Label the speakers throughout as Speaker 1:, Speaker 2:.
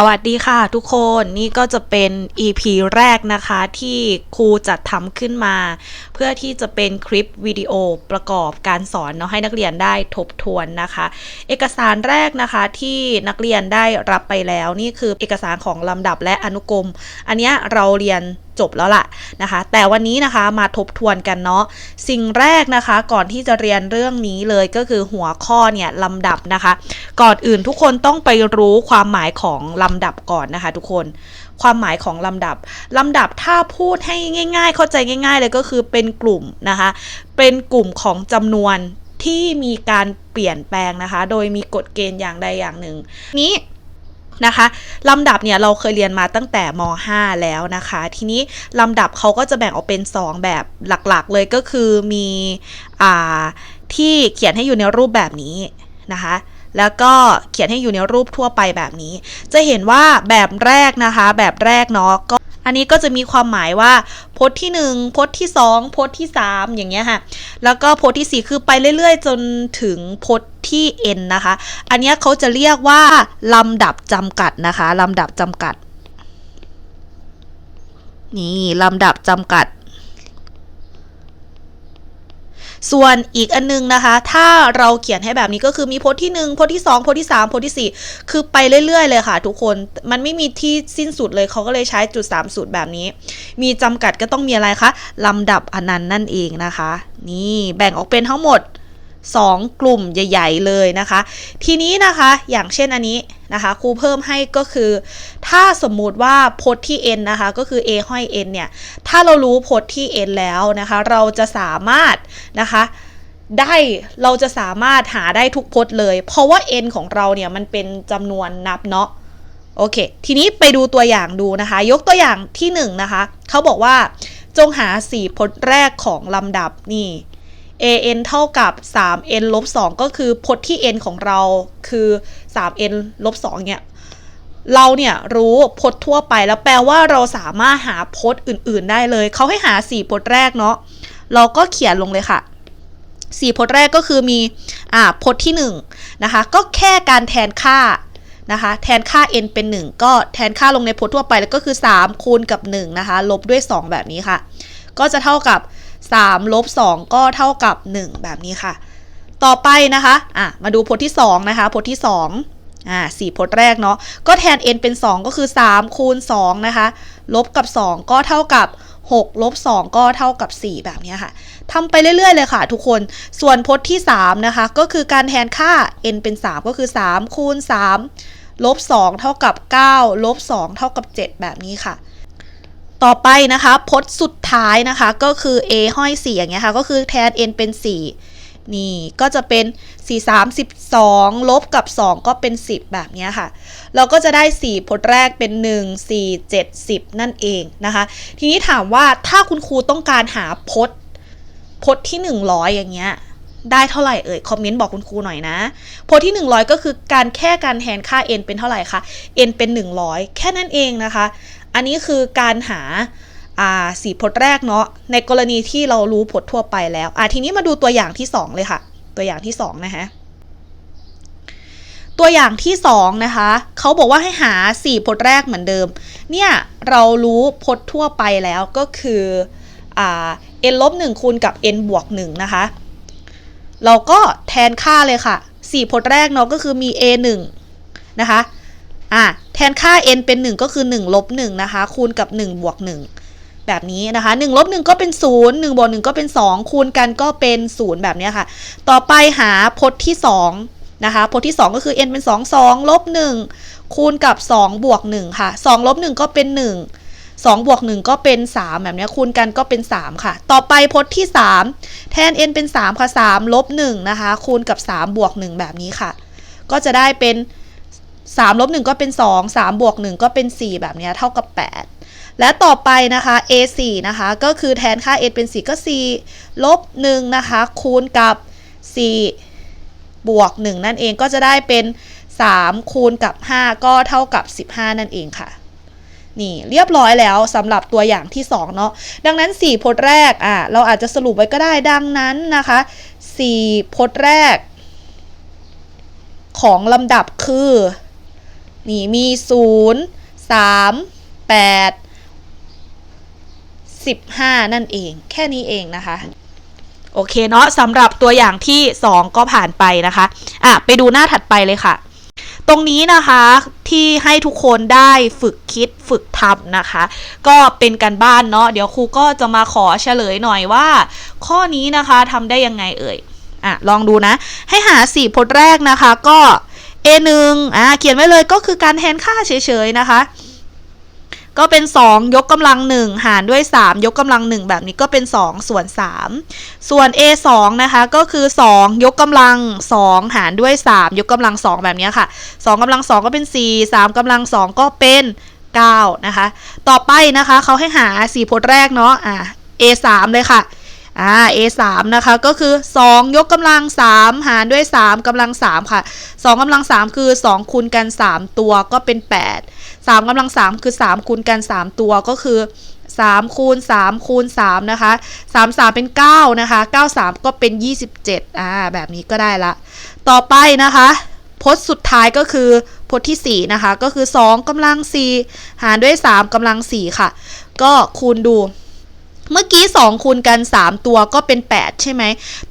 Speaker 1: สวัสดีค่ะทุกคนนี่ก็จะเป็น EP แรกนะคะที่ครูจัดทำขึ้นมา เพื่อที่จะเป็นคลิปวิดีโอประกอบการสอนเนาะให้นักเรียนได้ทบทวนนะคะ เอกสารแรกนะคะที่นักเรียนได้รับไปแล้วนี่คือเอกสารของลำดับและอนุกรม อันนี้เราเรียนจบแล้วล่ะนะคะ แต่วันนี้นะคะมาทบทวนกันเนาะสิ่งแรกนะคะ ก่อนที่จะเรียนเรื่องนี้เลยก็คือหัวข้อเนี่ยลำดับนะคะ ก่อนอื่นทุกคนต้องไปรู้ความหมายของลำดับก่อนนะคะทุกคน ความหมายของลำดับลำดับถ้าพูดให้ง่าย ๆ เข้าใจง่าย ๆ เลยก็คือเป็นกลุ่มนะคะ เป็นกลุ่มของจำนวนที่มีการเปลี่ยนแปลงนะคะ โดยมีกฎเกณฑ์อย่างใดอย่างหนึ่ง นี้นะคะลำดับเนี่ยเราเคยเรียนมาตั้งแต่ม .5 แล้วนะคะ ทีนี้ลำดับเขาก็จะแบ่งออกเป็น 2 แบบหลักๆ เลยก็คือมีอ่าที่เขียนให้อยู่ในรูปแบบนี้นะคะ แล้วก็เขียนให้อยู่ในรูปทั่วไปแบบนี้ จะเห็นว่าแบบแรกนะคะ แบบแรกเนาะก็อันนี้ก็จะมีความหมายว่าพจน์ที่ 1พจน์ที่ 2พจน์ที่ 3 อย่างเงี้ยค่ะแล้วก็พจน์ที่ 4 คือไปเรื่อยๆ จนถึงพจน์ที่ n นะคะ อันนี้เขาจะเรียกว่าลำดับจำกัดนะคะลำดับจำกัดนี่ลำดับจำกัด ส่วนอีกอันนึงนะคะ ถ้าเราเขียนให้แบบนี้ก็คือมีพจน์ที่ 1พจน์ที่ 2พจน์ที่ 3พจน์ที่ 4 คือไปเรื่อยๆ เลยค่ะ ทุกคนมันไม่มีที่สิ้นสุดเลยเขาก็เลยใช้จุด3สูตรแบบนี้ มีจำกัดก็ต้องมีอะไรคะลำดับอนันต์นั่นเองนะคะ นี่แบ่งออกเป็นทั้งหมด 2 กลุ่มใหญ่ ๆ เลยนะคะ ทีนี้นะคะอย่างเช่นอันนี้นะคะครูเพิ่มให้ก็คือ ถ้าสมมุติว่าพจน์ที่ n นะคะก็คือ a ห้อย n เนี่ย ถ้าเรารู้พจน์ที่ n แล้วนะคะ เราจะสามารถนะคะได้เราจะสามารถหาได้ทุกพจน์เลย เพราะว่า n ของเราเนี่ยมันเป็นจำนวนนับเนาะโอเค ทีนี้ไปดูตัวอย่างดูนะคะ ยกตัวอย่างที่1นงนะคะเขาบอกว่าจงหา 4 พจน์แรกของลำดับนี่ an เท่ากับ 3n ลบ2ก็คือพจน์ที่ n ของเราคือ 3n ลบ2เนี่ย เราเนี่ยรู้พจน์ทั่วไปแล้วแปลว่าเราสามารถหาพจน์อื่น ๆ ได้เลย เขาให้หา 4 พจน์แรกเนาะ เราก็เขียนลงเลยค่ะ 4 พจน์แรกก็คือมีอ่าพจน์ที่1นะคะ ก็แค่การแทนค่านะคะ แทนค่า n เป็น 1 ก็แทนค่าลงในพจน์ทั่วไปแล้วก็คือ 3 คูณกับ1นะคะ ลบด้วย 2 แบบนี้ค่ะ ก็จะเท่ากับ 3ลบ2ก็เท่ากับ 1 แบบนี้ค่ะ ต่อไปนะคะอะมาดูพจน์ที่ 2 นะคะพจน์ที่ 2อ่า4พจน์แรกเนาะก็แทน n เป็น 2 ก็คือ 3 คูณ 2 นะคะ ลบกับ 2 ก็เท่ากับ 6 ลบ 2 ก็เท่ากับ 4 แบบนี้ค่ะทำไปเรื่อย ๆ เลยค่ะทุกคนส่วนพจน์ที่ 3 นะคะ ก็คือการแทนค่า n เป็น 3 ก็คือ 3 คูณ 3 ลบ 2 เท่ากับ 9 ลบ 2 เท่ากับ 7 แบบนี้ค่ะ ต่อไปนะคะพจน์สุดท้ายนะคะก็คือ a ห้อย4อย่างเงี้ยค่ะก็คือแทน n เป็น 4 นี่ก็จะเป็น 4 3 12 ลบกับ 2 ก็เป็น 10 แบบนี้ค่ะ เราก็จะได้ 4 พจน์แรกเป็น 1 4 7 10 นั่นเองนะคะ ทีนี้ถามว่าถ้าคุณครูต้องการหาพจน์พจน์ที่ 100 อย่างเงี้ยได้เท่าไหร่เอ่ย คอมเมนต์บอกคุณครูหน่อยนะพจน์ที่ 100 ก็คือการแค่การแทนค่า n เป็นเท่าไหร่คะ n เป็น 100 แค่นั้นเองนะคะ อันนี้คือการหาสีพจน์แรกเนาะในกรณีที่เรารู้พจน์ทั่วไปแล้วอ่าทีนี้มาดูตัวอย่างที่ 2 เลยค่ะ ตัวอย่างที่ 2 นะคะตัวอย่างที่ 2 นะคะเขาบอกว่าให้หา 4พจน์แรกเหมือนเดิม เนี่ยเรารู้พจน์ทั่วไปแล้วก็คืออ่า n ลบ1คูณกับ n บวก1นะคะ เราก็แทนค่าเลยค่ะ 4พจน์แรกเนาะก็คือมี a 1นะคะ อะแทนค่า n เป็น 1 ก็คือ 1 ลบ 1 นะคะ คูณกับ 1 บวก 1 แบบนี้นะคะ1ลบ1ก็เป็น 0 1บวก1ก็เป็น 2 คูณกันก็เป็น 0 แบบนี้ค่ะ ต่อไปหาพจน์ที่ 2 นะคะ พจน์ที่ 2 ก็คือ n เป็น 2 2ลบ1คูณกับ 2 บวก 1 ค่ะ2ลบ1ก็เป็น 1 2บวก1ก็เป็น 3 แบบนี้คูณกันก็เป็น 3 ค่ะ ต่อไปพจน์ที่ 3 แทน n เป็น 3 ค่ะ3ลบ1นะคะ คูณกับ 3 บวก 1 แบบนี้ค่ะ ก็จะได้เป็น 3ลบ1ก็เป็น 2 3 บวก 1 ก็เป็น 4 แบบนี้เท่ากับ 8 และต่อไปนะคะ a 4 นะคะ ก็คือแทนค่า n เป็น 4 ก็ 4 ลบ1นะคะ คูณกับ 4 บวก 1 นั่นเองก็จะได้เป็น 3 คูณกับ 5 ก็เท่ากับ 15 นั่นเองค่ะนี่เรียบร้อยแล้วสำหรับตัวอย่างที่ 2 เนาะดังนั้น 4พจน์แรกอะเราอาจจะสรุปไว้ก็ได้ดังนั้นนะคะ 4พจน์แรก ของลำดับคือ นี่มีศูนย์สามแปดสิบห้านั่นเอง แค่นี้เองนะคะ โอเคเนาะสำหรับตัวอย่างที่ 2 ก็ผ่านไปนะคะ อะ ไปดูหน้าถัดไปเลยค่ะ ตรงนี้นะคะที่ให้ทุกคนได้ฝึกคิดฝึกทำนะคะ ก็เป็นการบ้านเนาะเดี๋ยวครูก็จะมาขอเฉลยหน่อยว่า ข้อนี้นะคะทำได้ยังไงเอ่ยอะลองดูนะ ให้หา4พจน์แรกนะคะ ก็ A1 อะเขียนไว้เลยก็คือการแทนค่าเฉยๆนะคะ ก็เป็น 2 ยกกำลัง 1 หารด้วย 3 ยกกำลัง 1 แบบนี้ก็เป็น 2 ส่วน 3 ส่วน A2 นะคะก็คือ 2 ยกกำลัง 2 หารด้วย 3 ยกกำลัง 2 แบบนี้ค่ะ 2กำลัง 2 ก็เป็น 4 3กำลัง 2 ก็เป็น 9 นะคะ ต่อไปนะคะเขาให้หา 4 พจน์แรกเนาะอะ A3 เลยค่ะ อ่า A3 นะคะ ก็คือ 2 ยกกำลัง 3 หารด้วย 3กำลัง 3 ค่ะ 2กำลัง 3 คือ 2 คูณกัน 3 ตัวก็เป็น 8 3กำลัง 3 คือ 3 คูณกัน 3 ตัวก็คือ 3 คูณ 3 คูณ 3 นะคะ 3 3 เป็น 9 นะคะ 9 3 ก็เป็น 27 อ่า แบบนี้ก็ได้ละ ต่อไปนะคะพจน์สุดท้ายก็คือพจน์ที่ 4 นะคะ ก็คือ 2กำลัง 4 หารด้วย 3กำลัง 4 ค่ะ ก็คูณดู เมื่อกี้2คูณกัน 3 ตัวก็เป็น 8 ใช่ไหม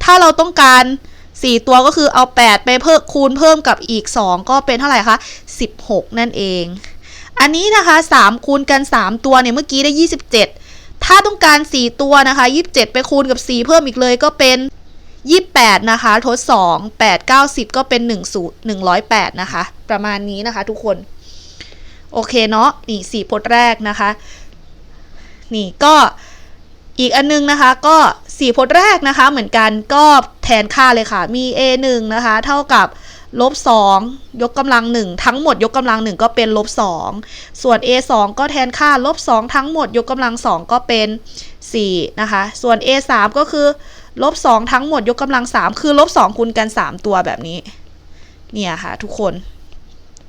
Speaker 1: ถ้าเราต้องการ 4 ตัวก็คือเอา 8 ไปเพิ่มคูณเพิ่มกับอีก 2 ก็เป็นเท่าไหร่คะ 16 นั่นเอง อันนี้นะคะ 3 คูณกัน 3 ตัวเนี่ยเมื่อกี้ได้ 27 ถ้าต้องการ 4 ตัวนะคะ 27 ไปคูณกับ 4 เพิ่มอีกเลยก็เป็น28 นะคะ ทด 2 8 9 10ก็เป็น1 0 108 นะคะ ประมาณนี้นะคะทุกคน โอเคเนาะนี่4พจน์แรกนะคะ นี่ก็ อีกอันนึงนะคะก็4พจน์แรกนะคะ เหมือนกันก็แทนค่าเลยค่ะ มี a 1นะคะ เท่ากับลบ2ยกกำลัง 1 ทั้งหมดยกกำลัง 1 ก็เป็นลบ2ส่วน a 2ก็แทนค่าลบ2ทั้งหมดยกกำลัง 2 ก็เป็น4นะคะ ส่วน a 3ก็คือลบ2ทั้งหมดยกกำลัง 3 คือลบ2คูณกัน 3 ตัวแบบนี้ เนี่ยค่ะทุกคน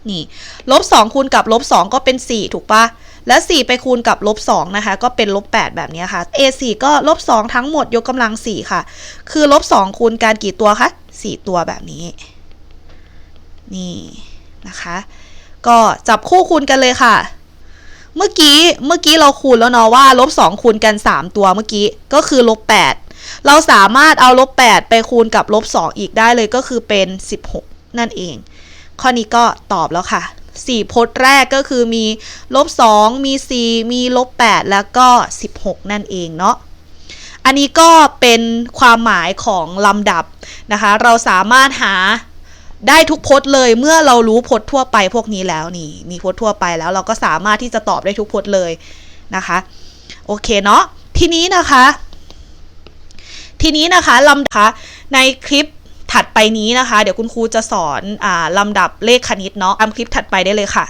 Speaker 1: นี่ลบ2คูณกับลบ2ก็เป็น 4 ถูกปะ และ 4 ไปคูณกับลบ2นะคะ ก็เป็นลบ8แบบนี้ค่ะ a 4 ก็ลบ2ทั้งหมดยกกำลัง 4 ค่ะ คือลบ2คูณกันกี่ตัวคะ4ตัวแบบนี้ นี่นะคะ ก็จับคู่คูณกันเลยค่ะ เมื่อกี้เมื่อกี้เราคูณแล้วเนาะว่าลบ2คูณกัน 3 ตัวเมื่อกี้ก็คือลบ8เราสามารถเอาลบ8ไปคูณกับลบ2อีกได้เลยก็คือเป็น 16 นั่นเอง ข้อนี้ก็ตอบแล้วค่ะ 4พจน์แรกก็คือมีลบ2มี 4 มีลบ8แล้วก็ 16 นั่นเองเนาะอันนี้ก็เป็นความหมายของลำดับนะคะ เราสามารถหาได้ทุกพจน์เลยเมื่อเรารู้พจน์ทั่วไปพวกนี้แล้วนี่มีพจน์ทั่วไปแล้วเราก็สามารถที่จะตอบได้ทุกพจน์เลยนะคะ โอเคเนาะทีนี้นะคะ ทีนี้นะคะลำดับในคลิป ถัดไปนี้นะคะ เดี๋ยวคุณครูจะสอนอ่าลำดับเลขคณิตเนาะตามคลิปถัดไปได้เลยค่ะ